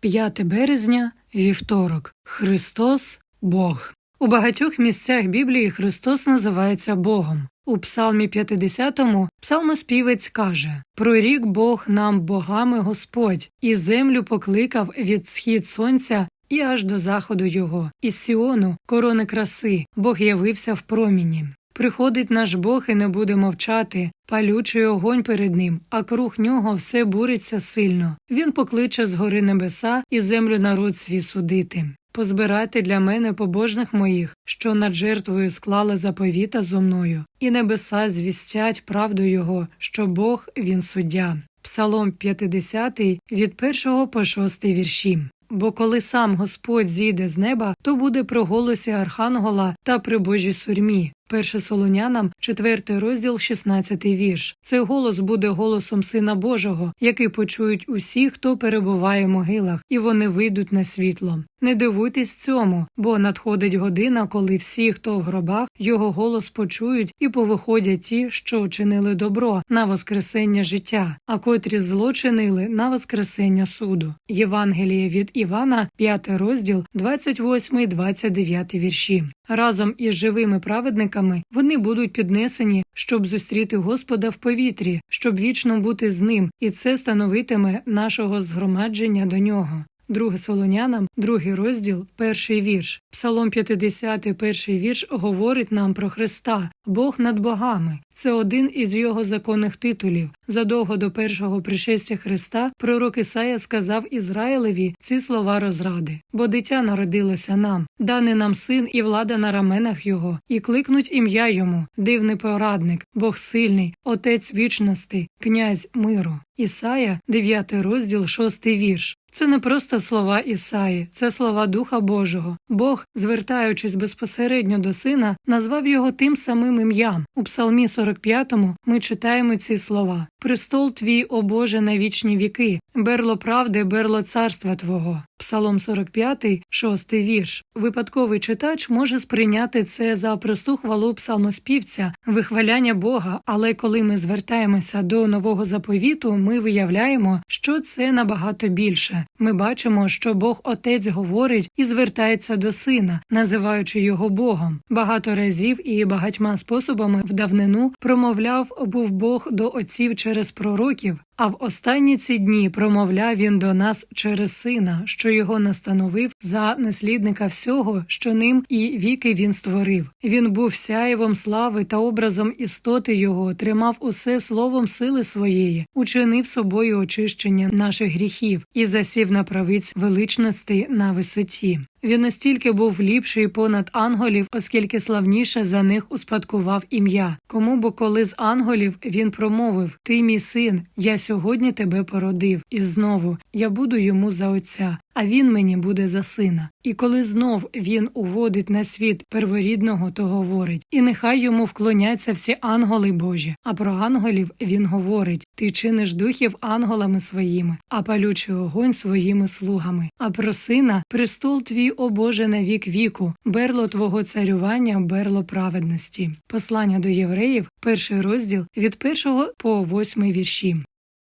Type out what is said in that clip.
5 березня, вівторок. Христос Бог. У багатьох місцях Біблії Христос називається Богом. У Псалмі 50 псалмоспівець каже: Прорік Бог нам богами Господь, і землю покликав від схід сонця і аж до заходу його, із Сіону, корони краси, Бог явився в проміні. Приходить наш Бог і не буде мовчати, палючий огонь перед ним, а круг нього все буриться сильно. Він покличе з гори небеса і землю народ свій судити. Позбирати для мене побожних моїх, що над жертвою склали заповіта зо мною, і небеса звістять правду його, що Бог він суддя. Псалом 50 від 1 по 6 вірші. Бо коли сам Господь зійде з неба, то буде про голосі Архангела та при Божій сурмі. Перше Солонянам, 4 розділ, 16 вірш. Цей голос буде голосом Сина Божого, який почують усі, хто перебуває в могилах, і вони вийдуть на світло. Не дивуйтесь цьому, бо надходить година, коли всі, хто в гробах, його голос почують і повиходять ті, що чинили добро на воскресення життя, а котрі зло чинили на воскресення суду. Євангеліє від Івана, 5 розділ, 28-29 вірші. Разом із живими праведниками вони будуть піднесені, щоб зустріти Господа в повітрі, щоб вічно бути з ним, і це становитиме нашого згромадження до нього. Друге Солонянам, другий розділ, перший вірш. Псалом 50, перший вірш говорить нам про Христа, Бог над богами. Це один із його законних титулів. Задовго до першого пришестя Христа пророк Ісая сказав Ізраїлеві ці слова розради, бо дитя народилося нам, дане нам син і влада на раменах його, і кликнуть ім'я йому, дивний порадник, Бог сильний, Отець вічності, князь миру. Ісая, 9 розділ, 6 вірш. Це не просто слова Ісаї, це слова Духа Божого. Бог, звертаючись безпосередньо до сина, назвав його тим самим ім'ям. У Псалмі 45 ми читаємо ці слова: Престол твій, о Боже, на вічні віки, берло правди, берло царства Твого. Псалом 45, 6 вірш. Випадковий читач може сприйняти це за просту хвалу псалмоспівця, вихваляння Бога, але коли ми звертаємося до нового заповіту, ми виявляємо, що це набагато більше. Ми бачимо, що Бог Отець говорить і звертається до сина, називаючи його Богом. Багато разів і багатьма способами в давнину промовляв був Бог до отців через пророків. А в останні ці дні промовляв він до нас через сина, що його настановив за наслідника всього, що ним і віки він створив. Він був сяєвом слави та образом істоти його, тримав усе словом сили своєї, учинив собою очищення наших гріхів і засів на правиць величності на висоті. Він настільки був ліпший понад анголів, оскільки славніше за них успадкував ім'я. Кому бо коли з анголів він промовив Ти мій син, я сьогодні тебе породив, і знову я буду йому за отця, а він мені буде за сина. І коли знов він уводить на світ перворідного, то говорить, і нехай йому вклоняться всі анголи Божі. А про анголів він говорить: Ти чиниш духів анголами своїми, а палючий огонь своїми слугами. А про сина престол твій, о Боже, на вік віку, берло твого царювання, берло праведності. Послання до євреїв, перший розділ від першого по восьмий вірші.